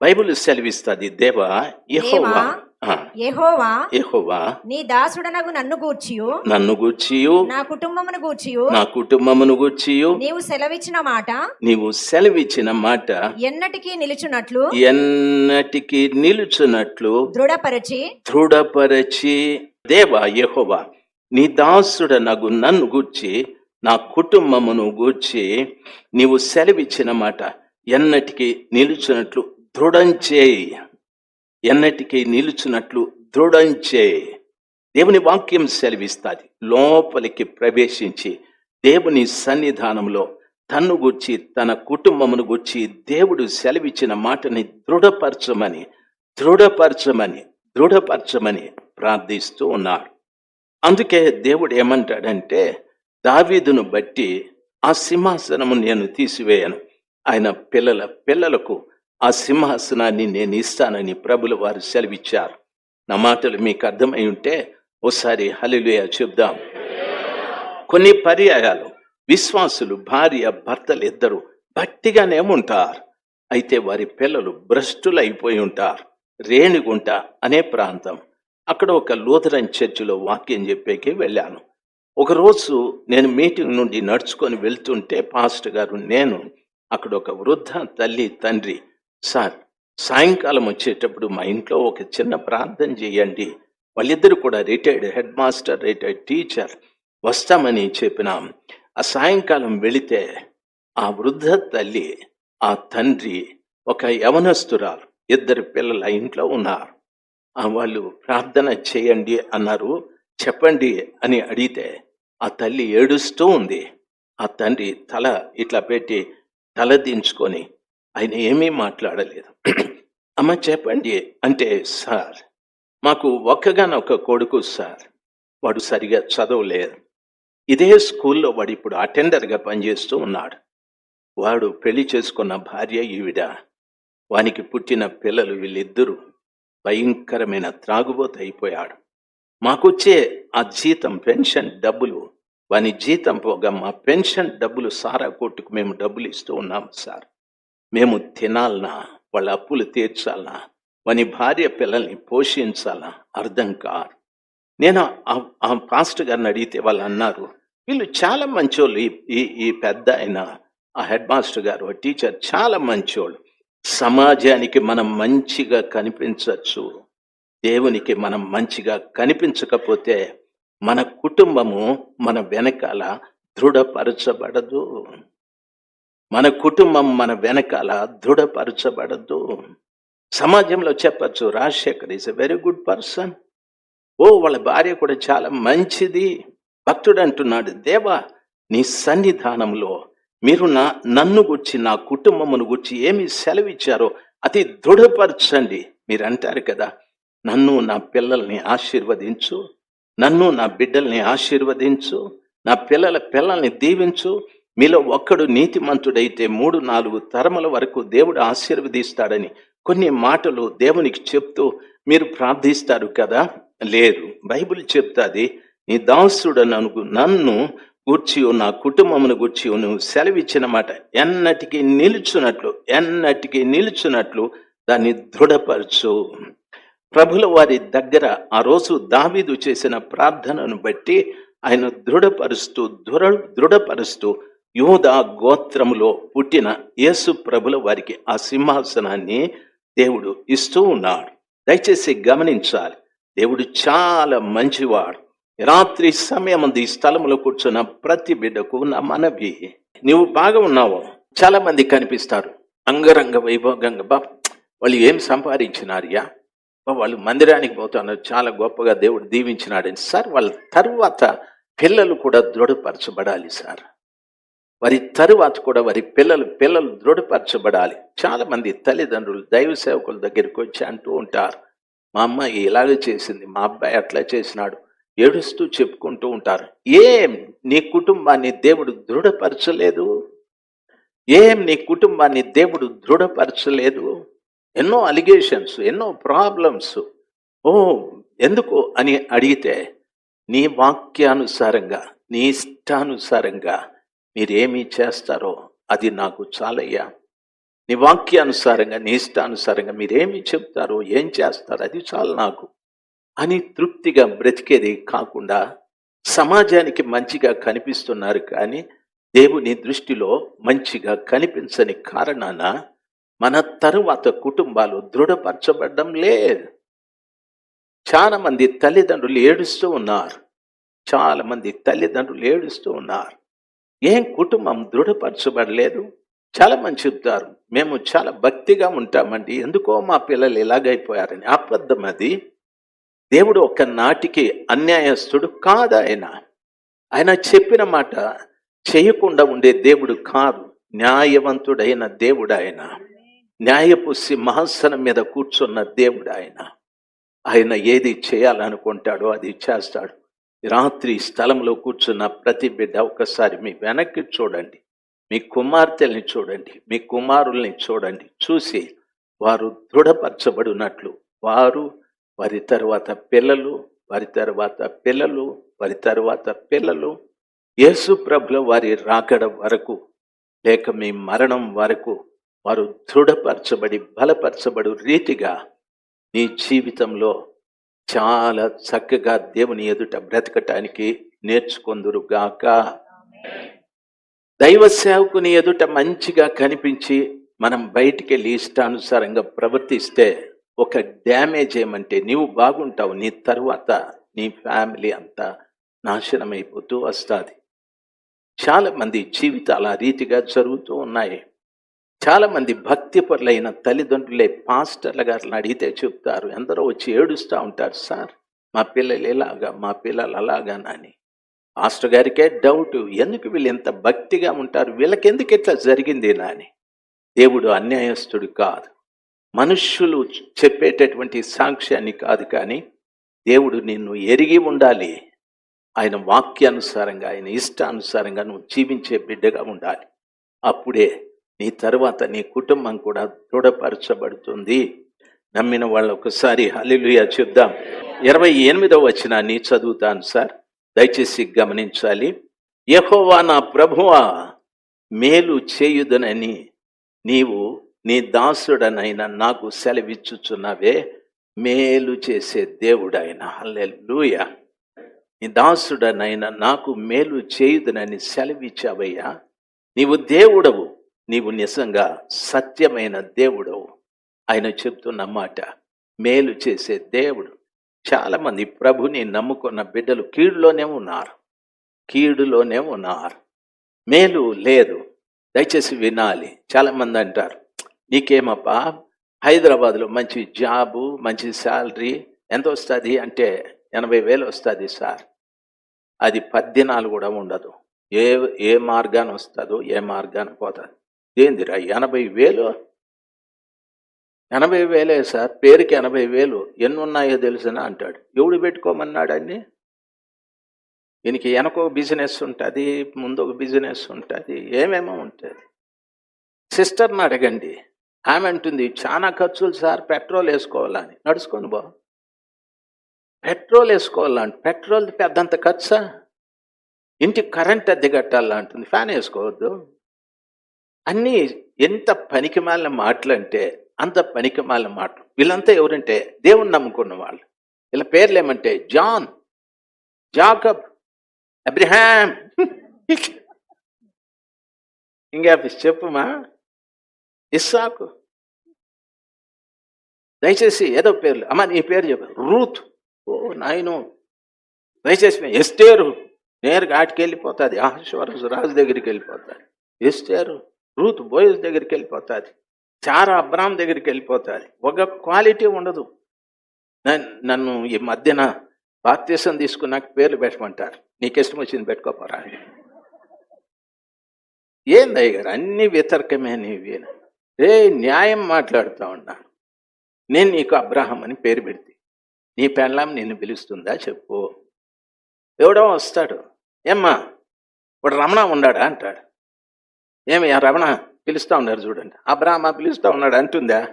Bible సెలవిస్తుంది దేవా యెహోవా. యెహోవా యెహోవా నీ దాసుడనగు నన్ను గూర్చియు. నన్ను గూర్చియు. నా కుటుంబమును గూర్చియు. నా కుటుంబమును గూర్చియు. నీవు సెలవిచ్చిన మాట నీవు సెలవిచ్చిన మాట ఎన్నటికీ నిలుచున్నట్లు ఎన్నటికి నిలుచున్నట్లు దృఢపరచి దృఢపరచి దేవా యెహోవా నీ దాసుడనగు నన్ను గూర్చి నా కుటుంబమును గూర్చి నీవు సెలవిచ్చిన మాట ఎన్నటికి నిలుచున్నట్లు దృఢం చేయి. ఎన్నటికి నిలుచున్నట్లు దృఢం చేయి. దేవుని వాక్యం సెలవిస్తుంది. లోపలికి ప్రవేశించి దేవుని సన్నిధానంలో తన్ను గుర్చి తన కుటుంబమును గుర్చి దేవుడు సెలవిచ్చిన మాటని దృఢపరచమని దృఢపరచమని దృఢపరచమని ప్రార్థిస్తూ ఉన్నాడు. అందుకే దేవుడు ఏమంటాడంటే దావీదును బట్టి ఆ సింహాసనము నేను తీసివేయను. ఆయన పిల్లల పిల్లలకు ఆ సింహాసనాన్ని నేను ఇస్తానని ప్రభుల వారు సెలవిచ్చారు. నా మాటలు మీకు అర్థమై ఉంటే ఓసారి హలిలుయ చెప్దాం కొన్ని పర్యాయాలు. విశ్వాసులు భార్య భర్తలు ఇద్దరు భక్తిగానే ఉంటారు. అయితే వారి పిల్లలు భ్రష్టులు అయిపోయి ఉంటారు. రేణిగుంట అనే ప్రాంతం. అక్కడ ఒక లూథరన్ చర్చిలో వాక్యం చెప్పేకి వెళ్ళాను. ఒకరోజు నేను మీటింగ్ నుండి నడుచుకొని వెళ్తుంటే పాస్టర్ గారు నేను అక్కడ ఒక వృద్ధ తల్లి తండ్రి సార్ సాయంకాలం వచ్చేటప్పుడు మా ఇంట్లో ఒక చిన్న ప్రార్థన చేయండి. వాళ్ళిద్దరు కూడా retired head master retired teacher వస్తామని చెప్పినాం. ఆ సాయంకాలం వెళితే ఆ వృద్ధ తల్లి ఆ తండ్రి ఒక యవనస్తురాలు ఇద్దరు పిల్లల ఇంట్లో ఉన్నారు. వాళ్ళు ప్రార్థన చేయండి అన్నారు. చెప్పండి అని అడిగితే ఆ తల్లి ఏడుస్తూ ఉంది. ఆ తండ్రి తల ఇట్లా పెట్టి తల దించుకొని ఆయన ఏమీ మాట్లాడలేదు. అమ్మ చెప్పండి అంటే సార్ మాకు ఒక్కగానొక్క కొడుకు సార్. వాడు సరిగా చదవలేదు. ఇదే స్కూల్లో వాడు ఇప్పుడు అటెండర్గా పనిచేస్తూ ఉన్నాడు. వాడు పెళ్ళి చేసుకున్న భార్య ఈవిడ. వానికి పుట్టిన పిల్లలు వీళ్ళిద్దరూ భయంకరమైన త్రాగుబోత అయిపోయాడు. మాకొచ్చే ఆ జీతం పెన్షన్ డబ్బులు వాని జీతం పోగా మా పెన్షన్ డబ్బులు సారా కోర్టుకు మేము డబ్బులు ఇస్తూ ఉన్నాం సార్. మేము తినాలనా? వాళ్ళ అప్పులు తీర్చాలనా? వాని భార్య పిల్లల్ని పోషించాలా అర్థం కాదు. నేను ఆ- పాస్టర్ గారిని అడిగితే వాళ్ళు అన్నారు వీళ్ళు చాలా మంచోళ్ళు. ఈ ఈ- పెద్ద ఆయన ఆ హెడ్ మాస్టర్ గారు టీచర్ చాలా మంచోళ్ళు. సమాజానికి మనం మంచిగా కనిపించవచ్చు దేవునికి మనం మంచిగా కనిపించకపోతే మన కుటుంబము మన వెనకాల దృఢపరచబడదు. మన కుటుంబం మన వెనకాల దృఢపరచబడదు. సమాజంలో చెప్పచ్చు Rajasekhar is a very good person ఓ వాళ్ళ భార్య కూడా చాలా మంచిది. భక్తుడు అంటున్నాడు దేవా నీ సన్నిధానంలో మీరు నా నన్ను గుర్చి నా కుటుంబమును గుర్చి ఏమి సెలవిచ్చారో అతి దృఢపరచండి. మీరు అంటారు కదా నన్ను నా పిల్లల్ని ఆశీర్వదించు నన్ను నా బిడ్డల్ని ఆశీర్వదించు నా పిల్లల పిల్లల్ని దీవించు మీలో ఒక్కడు నీతిమంతుడైతే మూడు నాలుగు తరముల వరకు దేవుడు ఆశీర్వదిస్తాడని కొన్ని మాటలు దేవునికి చెప్తూ మీరు ప్రార్థిస్తారు కదా? లేదు. బైబిల్ చెప్తాది నీ దాసుడు నన్ను నన్ను గూర్చి నా కుటుంబమును గూర్చి నువ్వు సెలవిచ్చిన మాట ఎన్నటికి నిలుచున్నట్లు ఎన్నటికి నిలుచున్నట్లు దాన్ని దృఢపరచు. ప్రభుల వారి దగ్గర ఆ రోజు దావీదు చేసిన ప్రార్థనను బట్టి ఆయన దృఢపరుస్తూ దృఢ దృఢపరుస్తూ యూదా గోత్రములో పుట్టిన యేసు ప్రభుల వారికి ఆ సింహాసనాన్ని దేవుడు ఇస్తూ ఉన్నాడు. దయచేసి గమనించాలి. దేవుడు చాలా మంచివాడు. రాత్రి సమయం ఈ స్థలంలో కూర్చున్న ప్రతి బిడ్డకు నా మనవి. నువ్వు బాగా ఉన్నావు. చాలా మంది కనిపిస్తారు. అంగరంగ వైభోగంగా బా వాళ్ళు ఏం సంపాదించినారయ్యా? వాళ్ళు మందిరానికి పోతున్నారు. చాలా గొప్పగా దేవుడు దీవించినాడని. సార్ వాళ్ళ తర్వాత పిల్లలు కూడా దృఢపరచబడాలి సార్. వారి తరువాత కూడా వారి పిల్లలు పిల్లలు దృఢపరచబడాలి. చాలామంది తల్లిదండ్రులు దైవ సేవకుల దగ్గరికి వచ్చి అంటూ ఉంటారు మా అమ్మాయి ఇలాగ చేసింది మా అబ్బాయి అట్లా చేసినాడు ఏడుస్తూ చెప్పుకుంటూ ఉంటారు. ఏం నీ కుటుంబాన్ని దేవుడు దృఢపరచలేదు? ఏం నీ కుటుంబాన్ని దేవుడు దృఢపరచలేదు? ఎన్నో అలిగేషన్స్ ఎన్నో ప్రాబ్లమ్స్ ఓ ఎందుకు అని అడిగితే నీ వాక్యానుసారంగా నీ ఇష్టానుసారంగా మీరేమి చేస్తారో అది నాకు చాలయ్యా. నీ వాక్యానుసారంగా నీ ఇష్టానుసారంగా మీరేమి చెప్తారో ఏం చేస్తారో అది చాలు నాకు. అని తృప్తిగా బ్రతికేది కాకుండా సమాజానికి మంచిగా కనిపిస్తున్నారు కానీ దేవుని దృష్టిలో మంచిగా కనిపించని కారణాన మన తరువాత కుటుంబాలు దృఢపరచబడ్డం లేదు. చాలామంది తల్లిదండ్రులు ఏడుస్తూ ఉన్నారు. చాలామంది తల్లిదండ్రులు ఏడుస్తూ ఉన్నారు. ఏం కుటుంబం దృఢపరచబడలేదు? చాలా మంది చెప్తారు మేము చాలా భక్తిగా ఉంటామండి. ఎందుకో మా పిల్లలు ఇలాగైపోయారని. అబద్ధం అది. దేవుడు ఒక నాటికి అన్యాయస్తుడు కాదు ఆయన. ఆయన చెప్పిన మాట చేయకుండా ఉండే దేవుడు కాదు. న్యాయవంతుడైన దేవుడు ఆయన. న్యాయపు సింహాసనం మీద కూర్చున్న దేవుడు ఆయన. ఆయన ఏది చేయాలనుకుంటాడో అది చేస్తాడు. రాత్రి స్థలంలో కూర్చున్న ప్రతి బిడ్డ ఒకసారి మీ వెనక్కి చూడండి. మీ కుమార్తెల్ని చూడండి. మీ కుమారుల్ని చూడండి. చూసి వారు దృఢపరచబడినట్లు వారు వారి తర్వాత పిల్లలు వారి తర్వాత పిల్లలు వారి తర్వాత పిల్లలు యేసు ప్రభుల వారి రాకడ వరకు లేక మీ మరణం వరకు వారు దృఢపరచబడి బలపరచబడు రీతిగా నీ జీవితంలో చాలా చక్కగా దేవుని ఎదుట బ్రతకటానికి నేర్చుకొందురు గాక. దైవ సేవకుని ఎదుట మంచిగా కనిపించి మనం బయటికి వెళ్ళి ఇష్టానుసారంగా ప్రవర్తిస్తే ఒక డ్యామేజ్ ఏమంటే నీవు బాగుంటావు నీ తరువాత నీ ఫ్యామిలీ అంతా నాశనం అయిపోతూ వస్తుంది. చాలా మంది జీవితాలు ఆ రీతిగా జరుగుతూ ఉన్నాయి. చాలామంది భక్తి పరులైన తల్లిదండ్రులే పాస్టర్ల గారిని అడిగితే చెప్తారు. ఎందరో వచ్చి ఏడుస్తూ ఉంటారు సార్ మా పిల్లలు ఇలాగా మా పిల్లలు అలాగానని పాస్టర్ గారికే డౌట్ ఎందుకు వీళ్ళు ఎంత భక్తిగా ఉంటారు? వీళ్ళకెందుకు ఇట్లా జరిగింది నాని దేవుడు అన్యాయస్తుడు కాదు. మనుష్యులు చెప్పేటటువంటి సాక్ష్యాన్ని కాదు కానీ దేవుడు నిన్ను ఎరిగి ఉండాలి. ఆయన వాక్యానుసారంగా ఆయన ఇష్టానుసారంగా నువ్వు జీవించే బిడ్డగా ఉండాలి. అప్పుడే నీ తర్వాత నీ కుటుంబం కూడా దృఢపరచబడుతుంది. నమ్మిన వాళ్ళు ఒకసారి హల్లెలూయా చూద్దాం. ఇరవై ఎనిమిదవ వచనాన్ని చదువుతాను సార్. దయచేసి గమనించాలి. యహోవా నా ప్రభువా మేలు చేయుదనని నీవు నీ దాసుడనైన నాకు సెలవిచ్చుచున్నావే. మేలు చేసే దేవుడైన హల్లెలూయా. నీ దాసుడనైనా నాకు మేలు చేయుదనని సెలవిచ్చావయ్యా. నీవు దేవుడవు. నీవు నిజంగా సత్యమైన దేవుడవు. ఆయన చెప్తున్న మాట మేలు చేసే దేవుడు. చాలామంది ప్రభుని నమ్ముకున్న బిడ్డలు కీడులోనే ఉన్నారు. కీడులోనే ఉన్నారు. మేలు లేదు. దయచేసి వినాలి. చాలామంది అంటారు నీకేమప్పా? హైదరాబాద్లో మంచి జాబు మంచి శాలరీ ఎంత వస్తుంది? అంటే ఎనభై వేలు వస్తుంది సార్. అది పద్దినాలు కూడా ఉండదు. ఏ ఏ మార్గాన వస్తుందో ఏ మార్గాన పోతుంది. ఏందిరా ఎనభై వేలు? ఎనభై వేలే సార్ పేరుకి ఎనభై వేలు. ఎన్ని ఉన్నాయో తెలుసునా అంటాడు. ఎవడు పెట్టుకోమన్నాడు అన్ని? దీనికి వెనక బిజినెస్ ఉంటుంది ముందు ఒక బిజినెస్ ఉంటుంది ఏమేమో ఉంటుంది. సిస్టర్ని అడగండి. ఆమె అంటుంది చాలా ఖర్చులు సార్ పెట్రోల్ వేసుకోవాలని. నడుచుకోండి బా పెట్రోల్ వేసుకోవాలంటే. పెట్రోల్ పెద్దంత ఖర్చా? ఇంటికి కరెంట్ అద్దె కట్టాలా అంటుంది ఫ్యాన్ వేసుకోవద్దు. అన్నీ ఎంత పనికిమాలిన మాటలు అంటే అంత పనికిమాలిన మాటలు. వీళ్ళంతా ఎవరంటే దేవుణ్ణి నమ్ముకున్న వాళ్ళు. వీళ్ళ పేర్లు ఏమంటే జాన్ జాకబ్ అబ్రిహాం. ఇంకా చెప్పుమా? ఇస్సాకు. దయచేసి ఏదో పేర్లు. అమ్మ నీ పేరు చెప్పు. రూత్. ఓ నాయను. దయచేసి ఎస్టేరు నేరుగా ఆటికి వెళ్ళిపోతుంది ఆహశ్వరసు రాజు దగ్గరికి వెళ్ళిపోతుంది ఎస్టేరు రూత్ బోయస్ దగ్గరికి వెళ్ళిపోతుంది. చారా అబ్రామ్ దగ్గరికి వెళ్ళిపోతుంది. ఒక క్వాలిటీ ఉండదు. నన్ను ఈ మధ్యన బాప్తీసం తీసుకున్నాక పేర్లు పెట్టమంటారు. నీకు ఇష్టం వచ్చింది పెట్టుకోపోరా ఏందయ్య గారు అన్ని వితర్కమే నీవి. రే న్యాయం మాట్లాడుతూ ఉన్నా. నేను నీకు అబ్రాహం అని పేరు పెడితే. నీ పెళ్ళాం నిన్ను పిలుస్తుందా చెప్పు. ఎవడో వస్తాడు. ఏమ్మా? ఇప్పుడు రమణ ఉన్నాడా? అంటాడు. ఏమి రమణ పిలుస్తా ఉన్నారు చూడండి. అబ్రామ పిలుస్తా ఉన్నాడు అంటుందా?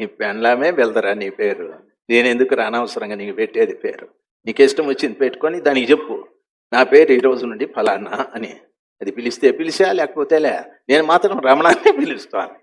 నీ పెండ్లామే వెళ్దరా నీ పేరు? నేను ఎందుకు అనవసరంగా నీకు పెట్టేది పేరు? నీకు ఇష్టం వచ్చింది పెట్టుకొని దానికి చెప్పు. నా పేరు ఈ రోజు నుండి ఫలానా అని. అది పిలిస్తే పిలిచా లేకపోతే లే. నేను మాత్రం రమణాన్ని పిలుస్తాను.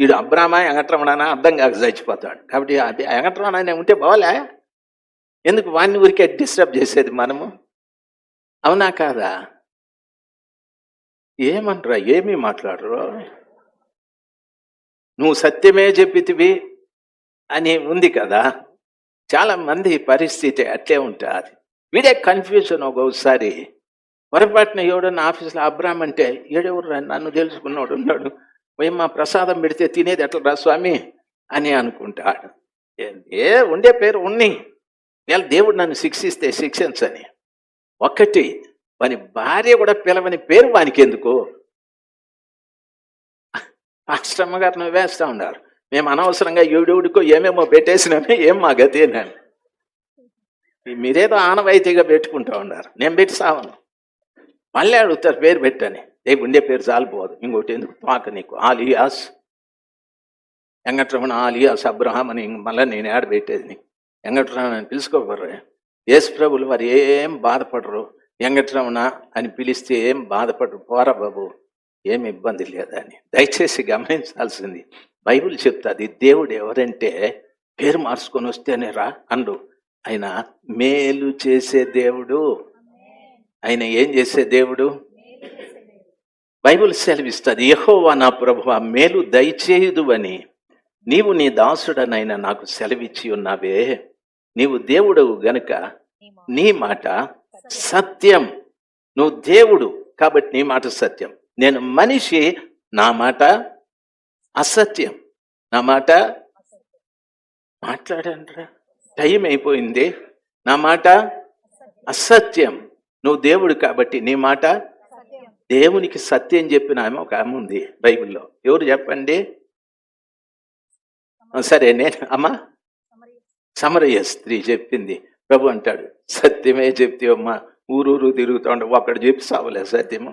వీడు అబ్రామ వెంకటరమణ అర్థం కాక చచ్చిపోతాడు. కాబట్టి అది వెంకటరమణ అనే ఉంటే బావాలే. ఎందుకు వాడిని ఊరికే డిస్టర్బ్ చేసేది మనము? అవునా కాదా? ఏమంటారా ఏమీ మాట్లాడరు? నువ్వు సత్యమే చెప్పితివి అని ఉంది కదా. చాలా మంది పరిస్థితి అట్లే ఉంటుంది. వీడే కన్ఫ్యూజన్ ఒకసారి పొరపాటున ఎవడన్నా ఆఫీస్లో అబ్రామ్ అంటే ఏడెవరు నన్ను తెలుసుకున్నాడు ఉన్నాడు. మా ప్రసాదం పెడితే తినేది ఎట్లా రా స్వామి? అని అనుకుంటాడు. ఏ- ఉండే పేరు ఉన్ని. వీళ్ళ దేవుడు నన్ను శిక్షిస్తే శిక్షించని. ఒక్కటి వాని భార్య కూడా పిలవని పేరు వానికి ఎందుకు ఆశ్రమ గారు నువ్వు వేస్తూ ఉన్నారు. మేము అనవసరంగా ఎవడెవడికో ఏమేమో పెట్టేసినామే ఏం మా గతి అని మీరేదో ఆనవాయితీగా పెట్టుకుంటా ఉన్నారు. నేను పెట్టి సావను మళ్ళీ అడుగుతారు పేరు పెట్టని. ఏ ఉండే పేరు చాలిపోదు ఇంకోటి ఎందుకు పాక నీకు? ఆలియాస్. వెంకటరమణ ఆలియాస్ అబ్రహాం అని మళ్ళీ నేను ఆడ పెట్టేది నీకు? వెంకటరమణ అని పిలుచుకోబర్రు. యేసు ప్రభులు వారు ఏం బాధపడరు. వెంకటరమణ అని పిలిస్తే ఏం బాధపడు పోరా బాబు ఏం ఇబ్బంది లేదని దయచేసి గమనించాల్సింది. బైబిల్ చెప్తుంది దేవుడు ఎవరంటే పేరు మార్చుకొని వస్తేనే రా అండు. ఆయన మేలు చేసే దేవుడు. ఆయన ఏం చేసే దేవుడు? బైబిల్ సెలవిస్తుంది యహోవా నా ప్రభు మేలు దయచేయుదు అని. నీవు నీ దాసుడనైనా నాకు సెలవిచ్చి ఉన్నావే. నీవు దేవుడు గనుక నీ మాట సత్యం. నువ్వు దేవుడు కాబట్టి నీ మాట సత్యం. నేను మనిషి నా మాట అసత్యం. నా మాట మాట్లాడండిరా. టైం అయిపోయింది. నా మాట అసత్యం. నువ్వు దేవుడు కాబట్టి నీ మాట దేవునికి సత్యం చెప్పిన ఆమె ఒక ఆమె ఉంది బైబిల్లో. ఎవరు చెప్పండి? సరే నేను అమ్మా? సమరయ్య స్త్రీ చెప్పింది. ప్రభు అంటాడు సత్యమే చెప్తేవమ్మా ఊరూరు తిరుగుతూ ఉండవు. అక్కడ చెప్పి సావలే సత్యము.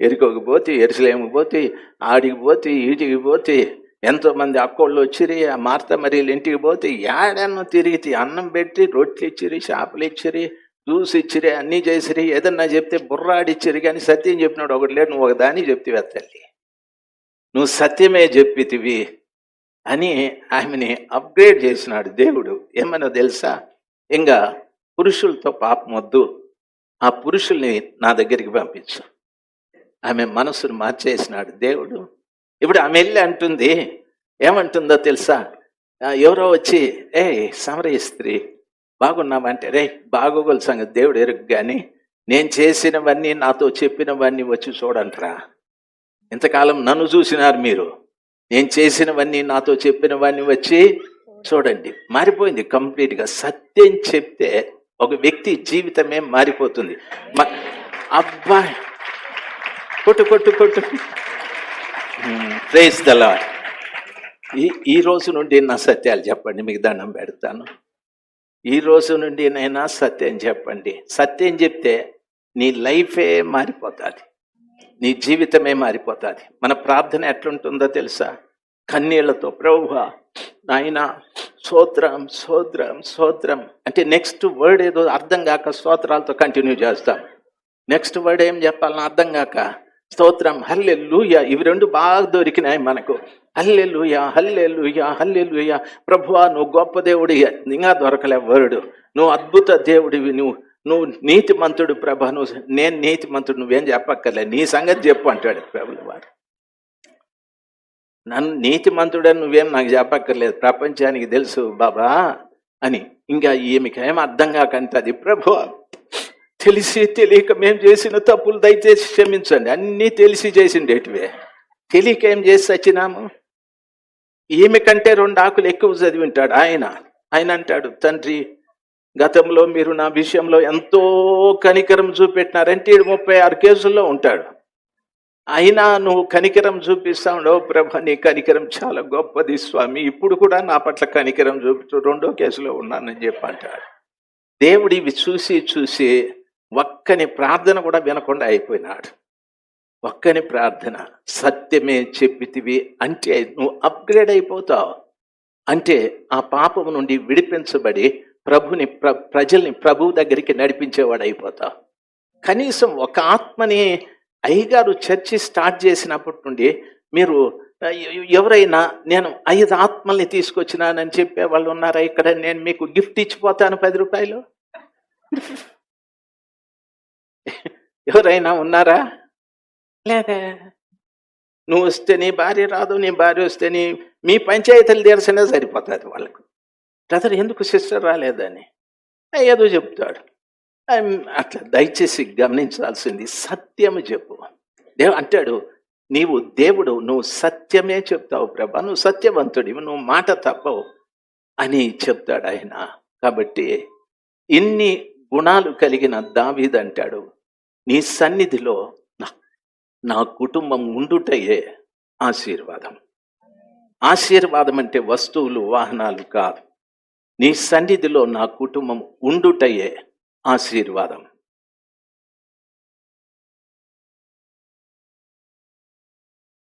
ఎరుకోకి పోతే ఎరుసలేము పోతే ఆడికి పోతే ఈటికి పోతే ఎంతోమంది అక్కోళ్ళు వచ్చిరి ఆ మార్త మరీలు ఇంటికి పోతే ఏడన్నో తిరిగితే అన్నం పెట్టి రొట్టెలు ఇచ్చిరి చేపలు ఇచ్చిరి జ్యూస్ ఇచ్చిరి అన్నీ చేసిరి ఏదన్నా చెప్తే బుర్రాడిచ్చిరి కానీ సత్యం చెప్పినాడు ఒకటి లేడు నువ్వు ఒకదాని చెప్తే తల్లి. నువ్వు సత్యమే చెప్పితివి అని ఆమెని అప్గ్రేడ్ చేసినాడు దేవుడు. ఏమన్నా తెలుసా? ఇంకా పురుషులతో పాపం వద్దు. ఆ పురుషుల్ని నా దగ్గరికి పంపించు. ఆమె మనసును మార్చేసినాడు దేవుడు. ఇప్పుడు ఆమె వెళ్ళి అంటుంది ఏమంటుందో తెలుసా? ఎవరో వచ్చి ఏ సమరయ స్త్రీ బాగున్నామంటే రే బాగోగల సంగతి దేవుడు ఎరుగు కానీ నేను చేసినవన్నీ నాతో చెప్పినవన్నీ వచ్చి చూడంట్రా. ఇంతకాలం నన్ను చూసినారు మీరు. నేను చేసినవన్నీ నాతో చెప్పినవన్నీ వచ్చి చూడండి మారిపోయింది కంప్లీట్గా. సత్యం చెప్తే ఒక వ్యక్తి జీవితమే మారిపోతుంది. అబ్బాయి కొట్టు కొట్టు కొట్టు. ప్రేస్ దలా ఈ ఈ రోజు నుండి నా సత్యాలు చెప్పండి మీకు దండం పెడతాను. ఈ రోజు నుండి నైనా సత్యం చెప్పండి. సత్యం చెప్తే నీ లైఫే మారిపోతుంది. నీ జీవితమే మారిపోతుంది. మన ప్రార్థన ఎట్లుంటుందో తెలుసా? కన్నీళ్ళతో ప్రభువా నాయన సోత్రం సోద్రం సోద్రం అంటే నెక్స్ట్ వర్డ్ ఏదో అర్థం కాక స్తోత్రాలతో కంటిన్యూ చేస్తాం. నెక్స్ట్ వర్డ్ ఏం చెప్పాలని అర్థం కాక స్తోత్రం హల్లె ఇవి రెండు బాగా దొరికినాయి మనకు. హల్లె లూయ హల్లె లూయ హల్లె లూయ ప్రభువా నువ్వు గొప్ప దేవుడి ఇంకా దొరకలే వర్డ్ నువ్వు అద్భుత దేవుడివి నువ్వు నువ్వు నీతిమంతుడు ప్రభ. నువ్వు నేను నీతిమంతుడు నువ్వేం చెప్పక్కర్లే. నీ సంగతి చెప్పు అంటాడు ప్రభులు వారు నన్ను నీతిమంతుడని నువ్వేం నాకు చెప్పక్కర్లేదు. ప్రపంచానికి తెలుసు బాబా అని. ఇంకా ఈమెకేం ఏం అర్థం కాకంటది ప్రభు. తెలిసి తెలియక మేము చేసిన తప్పులు దయచేసి క్షమించండి. అన్నీ తెలిసి చేసిండేటివే తెలియక ఏం చేసి వచ్చినాము ఈమె కంటే రెండు ఆకులు ఎక్కువ చదివింటాడు ఆయన. ఆయన అంటాడు తండ్రి గతంలో మీరు నా విషయంలో ఎంతో కనికరం చూపెట్టినారంటే ఈడు ముప్పై ఆరు కేసుల్లో ఉంటాడు. అయినా నువ్వు కనికరం చూపిస్తా ఉండవు ప్రభ నీ కనికరం చాలా గొప్పది స్వామి. ఇప్పుడు కూడా నా పట్ల కనికరం చూపించు రెండో కేసులో ఉన్నానని చెప్పంటాడు. దేవుడు ఇవి చూసి చూసి ఒక్కని ప్రార్థన కూడా వినకుండా అయిపోయినాడు. ఒక్కని ప్రార్థన సత్యమే చెప్పితివి అంటే నువ్వు అప్గ్రేడ్ అయిపోతావు. అంటే ఆ పాపము నుండి విడిపించబడి ప్రభుని ప్ర ప్రజల్ని ప్రభు దగ్గరికి నడిపించేవాడు అయిపోతావు కనీసం ఒక ఆత్మని అయ్యగారు చర్చి స్టార్ట్ చేసినప్పటి నుండి మీరు ఎవరైనా నేను ఐదు ఆత్మల్ని తీసుకొచ్చినానని చెప్పే వాళ్ళు ఉన్నారా ఇక్కడ? నేను మీకు గిఫ్ట్ ఇచ్చిపోతాను పది రూపాయలు. ఎవరైనా ఉన్నారా? లేదా. నువ్వు వస్తే నీ భార్య రాదు నీ భార్య వస్తే నీ మీ పంచాయతీలు తీర్చనే సరిపోతుంది వాళ్ళకు. బ్రదర్ ఎందుకు సిస్టర్ రాలేదని? ఏదో చెప్తాడు. అట్లా దయచేసి గమనించాల్సింది సత్యము చెప్పు. దేవు అంటాడు నీవు దేవుడు నువ్వు సత్యమే చెప్తావు ప్రభా నువ్వు సత్యవంతుడివి నువ్వు మాట తప్పవు అని చెప్తాడు ఆయన. కాబట్టి ఇన్ని గుణాలు కలిగిన దావీద్ అంటాడు నీ సన్నిధిలో నా- నా కుటుంబం ఉండుటయే ఆశీర్వాదం. ఆశీర్వాదం అంటే వస్తువులు వాహనాలు కాదు. నీ సన్నిధిలో నా కుటుంబం ఉండుటయే ఆశీర్వాదం